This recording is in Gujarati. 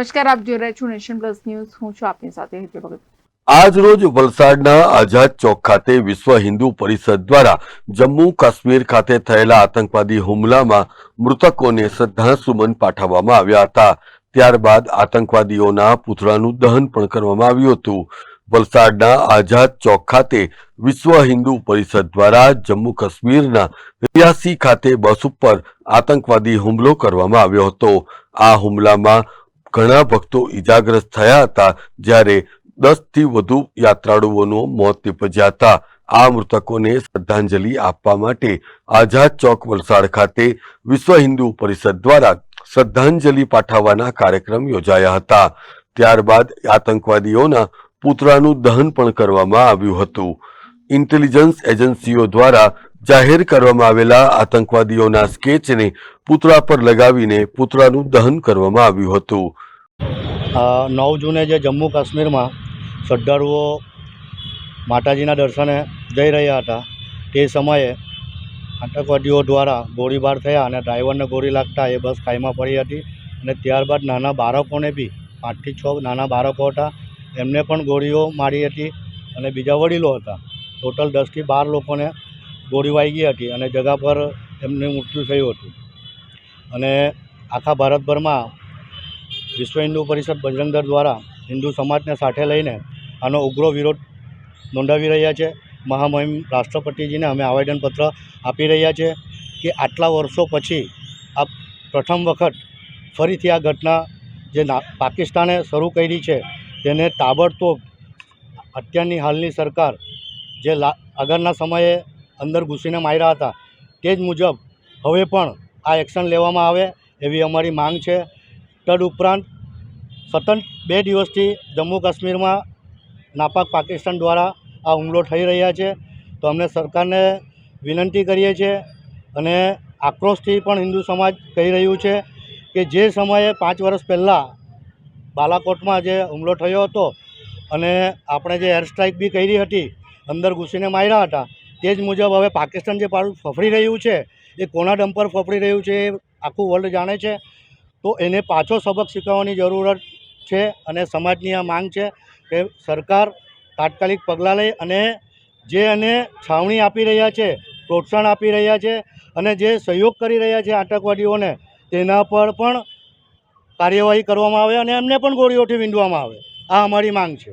નમસ્કાર, આપ જોઈ રહ્યા છો નેશન પ્લસ ન્યૂઝ. હું છું આપની સાથે હેતલ ભગત. આજ રોજ વલસાડના આઝાદ ચોક ખાતે વિશ્વ હિન્દુ પરિષદ દ્વારા જમ્મુ કાશ્મીર ખાતે થયેલા આતંકવાદી હુમલામાં મૃતકોને શ્રદ્ધાસુમન પાઠવવામાં આવ્યા હતા. ત્યારબાદ આતંકવાદીઓના પૂતળાનું દહન પણ કરવામાં આવ્યું હતું. વલસાડના આઝાદ ચોક ખાતે વિશ્વ હિન્દુ પરિષદ દ્વારા જમ્મુ કાશ્મીરના રિયાસી ખાતે બસ ઉપર આતંકવાદી હુમલો કરવામાં આવ્યો હતો. આ હુમલામાં ઘણા ભક્તો ઈજાગ્રસ્ત થયા હતા જ્યારે દસથી વધુ યાત્રાળુઓનું મોત નીપજ્યા હતા. આ મૃતકોને શ્રદ્ધાંજલિ આપવા માટે આઝાદ ચોક વલસાડ ખાતે વિશ્વ હિન્દુ પરિષદ દ્વારા શ્રદ્ધાંજલિ પાઠવવાના કાર્યક્રમ યોજાયા હતા. ત્યારબાદ આતંકવાદીઓના પુતળાનું દહન પણ કરવામાં આવ્યું હતું. ઇન્ટેલિજન્સ એજન્સીઓ દ્વારા જાહેર કરવામાં આવેલા આતંકવાદીઓના સ્કેચને પૂતળા પર લગાવીને પૂતળાનું દહન કરવામાં આવ્યું હતું. નવ જૂને જે જમ્મુ કાશ્મીરમાં શ્રદ્ધાળુઓ માતાજીના દર્શને જઈ રહ્યા હતા, તે સમયે આતંકવાદીઓ દ્વારા ગોળીબાર થયા અને ડ્રાઈવરને ગોળી લાગતા એ બસ ખાઈમાં પડી હતી અને ત્યારબાદ નાના બાળકોને બી, પાંચથી છ નાના બાળકો હતા, એમને પણ ગોળીઓ મારી હતી અને બીજા વડીલો હતા. ટોટલ દસથી બાર લોકોને ગોળી વાગી હતી અને જગા પર એમનું મૃત્યુ થયું હતું. અને આખા ભારતભરમાં વિશ્વ હિન્દુ પરિષદ બજરંગ દળ દ્વારા હિન્દુ સમાજને સાથે લઈને આનો ઉગ્ર વિરોધ નોંધાવી રહ્યા છે. મહામહિમ રાષ્ટ્રપતિજીને અમે આવેદનપત્ર આપી રહ્યા છે કે આટલા વર્ષો પછી આ પ્રથમ વખત ફરીથી આ ઘટના જે પાકિસ્તાને શરૂ કરી છે તેને તાબડતોબ અત્યારની હાલની સરકાર જે લા આગળના સમયે અંદર ઘૂસીને માર્યા હતા. તે જ મુજબ હવે પણ આ એક્શન લેવામાં આવે એવી અમારી માંગ છે. તદ ઉપરાંત સતત બે દિવસથી જમ્મુ કાશ્મીરમાં નાપાક પાકિસ્તાન દ્વારા આ હુમલો થઈ રહ્યા છે. તો અમને સરકારને વિનંતી કરીએ છીએ અને આક્રોશથી પણ હિન્દુ સમાજ કહી રહ્યું છે કે જે સમયે પાંચ વર્ષ પહેલાં બાલાકોટમાં જે હુમલો થયો હતો અને આપણે જે એર સ્ટ્રાઇક બી કરી હતી, અંદર ઘૂસીને માર્યા હતા તે જ મુજબ હવે પાકિસ્તાન જે પાડું ફફડી રહ્યું છે, એ કોના ડમ્પર ફફડી રહ્યું છે એ આખું વર્લ્ડ જાણે છે. તો એને પાછો સબક શીખવવાની જરૂરત છે અને સમાજની આ માંગ છે કે સરકાર તાત્કાલિક પગલાં લે અને જે એને છાવણી આપી રહ્યા છે, પ્રોત્સાહન આપી રહ્યા છે અને જે સહયોગ કરી રહ્યા છે આતંકવાદીઓને, તેના પર પણ કાર્યવાહી કરવામાં આવે અને એમને પણ ગોળીઓથી વીંધવામાં આવે. આ અમારી માંગ છે.